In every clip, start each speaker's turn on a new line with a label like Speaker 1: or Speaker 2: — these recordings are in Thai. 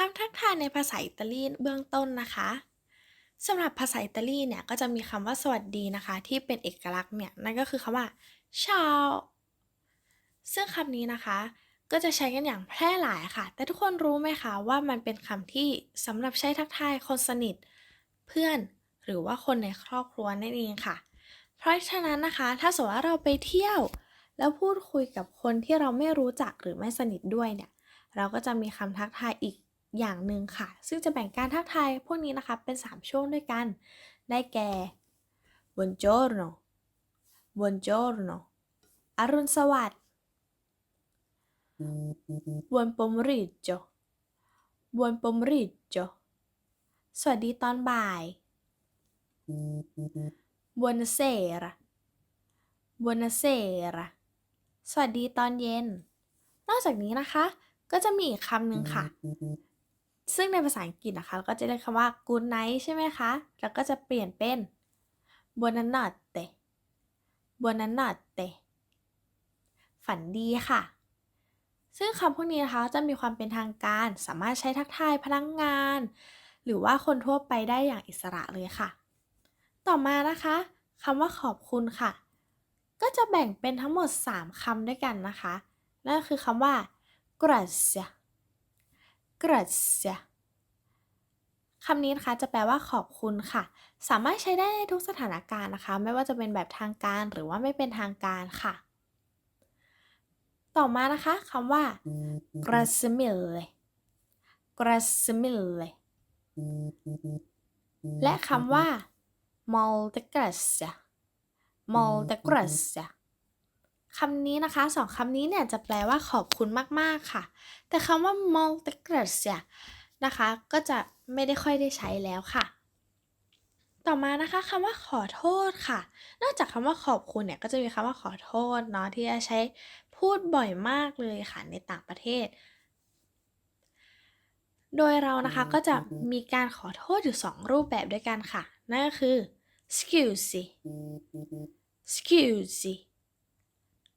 Speaker 1: คำทักทายในภาษาอิตาลีเบื้องต้นนะคะสำหรับภาษาอิตาลีเนี่ยก็จะมีคำว่าสวัสดีนะคะ ที่เป็นเอกลักษณ์เนี่ยนั่นก็คือคำว่า ciao ซึ่งคำนี้นะคะก็จะใช้กันอย่างแพร่หลายค่ะ แต่ทุกคนรู้ไหมคะว่ามันเป็นคำที่สำหรับใช้ทักทายคนสนิท เพื่อนหรือว่าคนในครอบครัวนั่นเองค่ะ เพราะฉะนั้นนะคะ ถ้าสมมติว่าเราไปเที่ยว แล้วพูดคุยกับคนที่เราไม่รู้จักหรือไม่สนิทด้วยเนี่ย เราก็จะมีคำทักทายอีก อย่างหนึ่งค่ะ ซึ่งจะแบ่งการทักทายพวกนี้นะคะเป็น 3 ช่วงด้วยกัน ได้แก่ buongiorno buongiorno อรุณสวัสดิ์ buon pomeriggio buon pomeriggio สวัสดีตอนบ่าย buonasera buonasera สวัสดีตอนเย็น นอกจากนี้นะคะ ก็จะมีอีกคำหนึ่งค่ะ ซึ่งในภาษาอังกฤษนะคะเราก็จะเรียกคำว่า good night ใช่ไหมคะ แล้วก็จะเปลี่ยนเป็น buonanotte buonanotte ฝันดีค่ะ ซึ่งคำพวกนี้นะคะจะมีความเป็นทางการ สามารถใช้ทักทายพนักงงาน หรือว่าคนทั่วไปได้อย่างอิสระเลยค่ะ ต่อมานะคะคำว่าขอบคุณค่ะ ก็จะแบ่งเป็นทั้งหมด 3คำด้วยกันนะคะ นั่นก็คือคำว่า grazie grazie คำนี้นะคะจะแปลว่าขอบคุณค่ะ สามารถใช้ได้ในทุกสถานการณ์นะคะ ไม่ว่าจะเป็นแบบทางการหรือว่าไม่เป็นทางการค่ะ ต่อมานะคะคำว่า grazie mille grazie mille และคำว่า molte grazie molte grazie คำนี้นะคะสองคำนี้เนี่ยจะแปลว่าขอบคุณมากๆค่ะ แต่คำว่า molte grazie นะคะ ก็จะไม่ได้ค่อยได้ใช้แล้วค่ะ ต่อมานะคะคำว่าขอโทษค่ะ นอกจากคำว่าขอบคุณเนี่ย ก็จะมีคำว่าขอโทษเนาะที่จะใช้พูดบ่อยมากเลยค่ะในต่างประเทศ โดยเรานะคะก็จะมีการขอโทษอยู่ 2 รูปแบบด้วยกันค่ะ นั่นก็คือ scusi scusi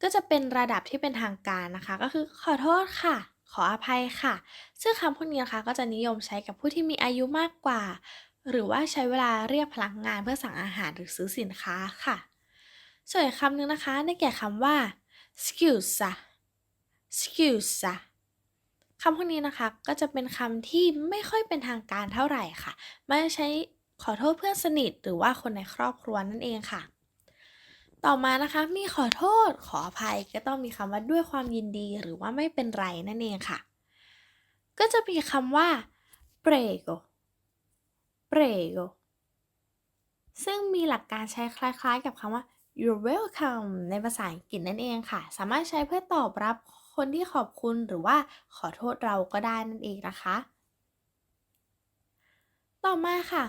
Speaker 1: ก็จะเป็นระดับที่เป็นทางการนะคะ ก็คือขอโทษค่ะ ขออภัยค่ะ ซึ่งคำพวกนี้นะคะก็จะนิยมใช้กับผู้ที่มีอายุมากกว่า หรือว่าใช้เวลาเรียกพลังงานเพื่อสั่งอาหารหรือซื้อสินค้าค่ะ ส่วนคำหนึ่งนะคะได้แก่คำว่า scusa scusa คำพวกนี้นะคะก็จะเป็นคำที่ไม่ค่อยเป็นทางการเท่าไหร่ค่ะ ไม่ใช้ขอโทษเพื่อนสนิทหรือว่าคนในครอบครัวนั่นเองค่ะ ต่อมานะคะมีขอโทษขออภัยก็ต้องมีคำว่าด้วยความยินดีหรือว่าไม่เป็นไรนั่นเองค่ะ ก็จะมีคำว่า prego prego ซึ่งมีหลักการใช้คล้ายๆ กับคำว่า you're welcome ในภาษาอังกฤษนั่นเองค่ะ สามารถใช้เพื่อตอบรับคนที่ขอบคุณหรือว่าขอโทษเราก็ได้นั่นเองนะคะ ต่อมาค่ะ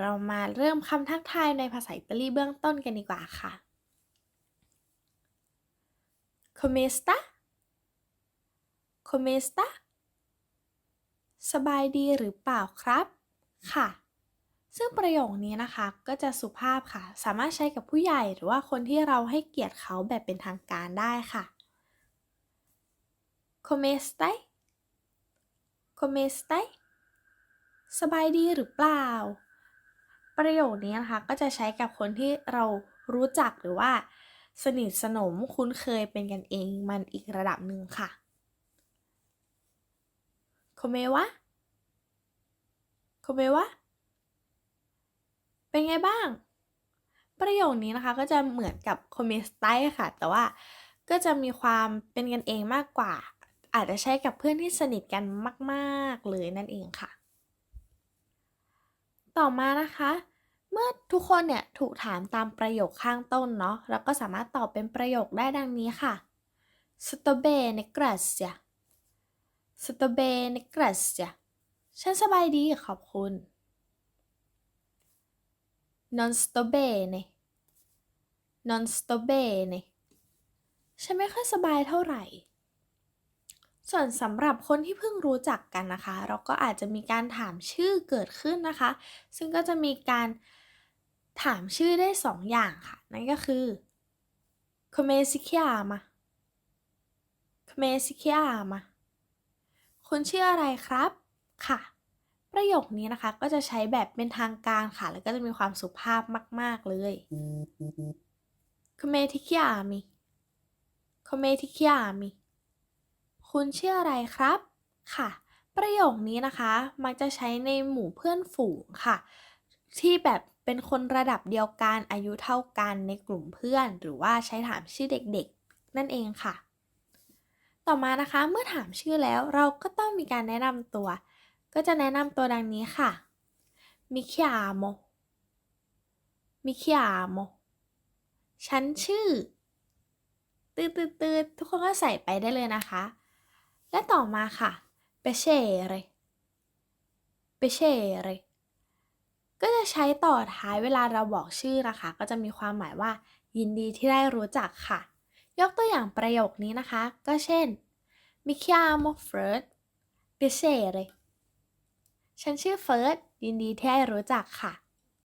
Speaker 1: เรามาเริ่มคำทักทายในภาษาอิตาลีเบื้องต้นกันดีกว่าค่ะ come sta come sta สบายดีหรือเปล่าครับ ค่ะ ซึ่งประโยคนี้นะคะก็จะสุภาพค่ะ สามารถใช้กับผู้ใหญ่หรือว่าคนที่เราให้เกียรติเขาแบบเป็นทางการได้ค่ะ come stai come stai สบายดีหรือเปล่า ประโยคนี้นะคะก็จะใช้กับคนที่เรารู้จักหรือว่า สนิทสนมคุ้นเคยเป็นกันเองมันอีกระดับหนึ่งค่ะ come va come va เป็นไงบ้าง ประโยคนี้นะคะก็จะเหมือนกับ come stai ค่ะ แต่ว่าก็จะมีความเป็นกันเองมากกว่า อาจจะใช้กับเพื่อนที่สนิทกันมาก ๆ เลยนั่นเองค่ะ ต่อมานะคะ เมื่อทุกคนเนี่ยถูกถามตามประโยคข้างต้นเนาะเราก็สามารถตอบเป็นประโยคได้ดังนี้ค่ะ sto bene grazie sto bene grazie ฉันสบายดีขอบคุณ non sto bene non sto bene ฉันไม่ค่อยสบายเท่าไหร่ ส่วนสำหรับคนที่เพิ่งรู้จักกันนะคะ เราก็อาจจะมีการถามชื่อเกิดขึ้นนะคะ ซึ่งก็จะมีการ ถามชื่อได้สองอย่างค่ะ นั่นก็คือ come si chiama come si chiama คุณชื่ออะไรครับ ค่ะ ประโยคนี้นะคะก็จะใช้แบบเป็นทางการค่ะ แล้วก็จะมีความสุภาพมาก ๆ เลย Come ti chiami Come ti chiami คุณชื่ออะไรครับ ค่ะ ประโยคนี้นะคะ มักจะใช้ในหมู่เพื่อนฝูงค่ะ ที่แบบเป็นคนระดับเดียวกันอายุเท่ากันในกลุ่มเพื่อน หรือว่าใช้ถามชื่อเด็กๆ นั่นเองค่ะ ต่อมานะคะเมื่อถามชื่อแล้วเราก็ต้องมีการแนะนำตัว ก็จะแนะนำตัวดังนี้ค่ะ Mi chiamo Mi chiamo ฉันชื่อตืดตืดตืดทุกคนก็ใส่ไปได้เลยนะคะ และต่อมาค่ะ piacere piacere ก็จะใช้ต่อท้ายเวลาเราบอกชื่อนะคะ ก็จะมีความหมายว่า ยินดีที่ได้รู้จักค่ะ ยกตัวอย่างประโยคนี้นะคะ ก็เช่น Mi chiamo Fred piacere ฉันชื่อเฟิร์สยินดีที่ได้รู้จักค่ะ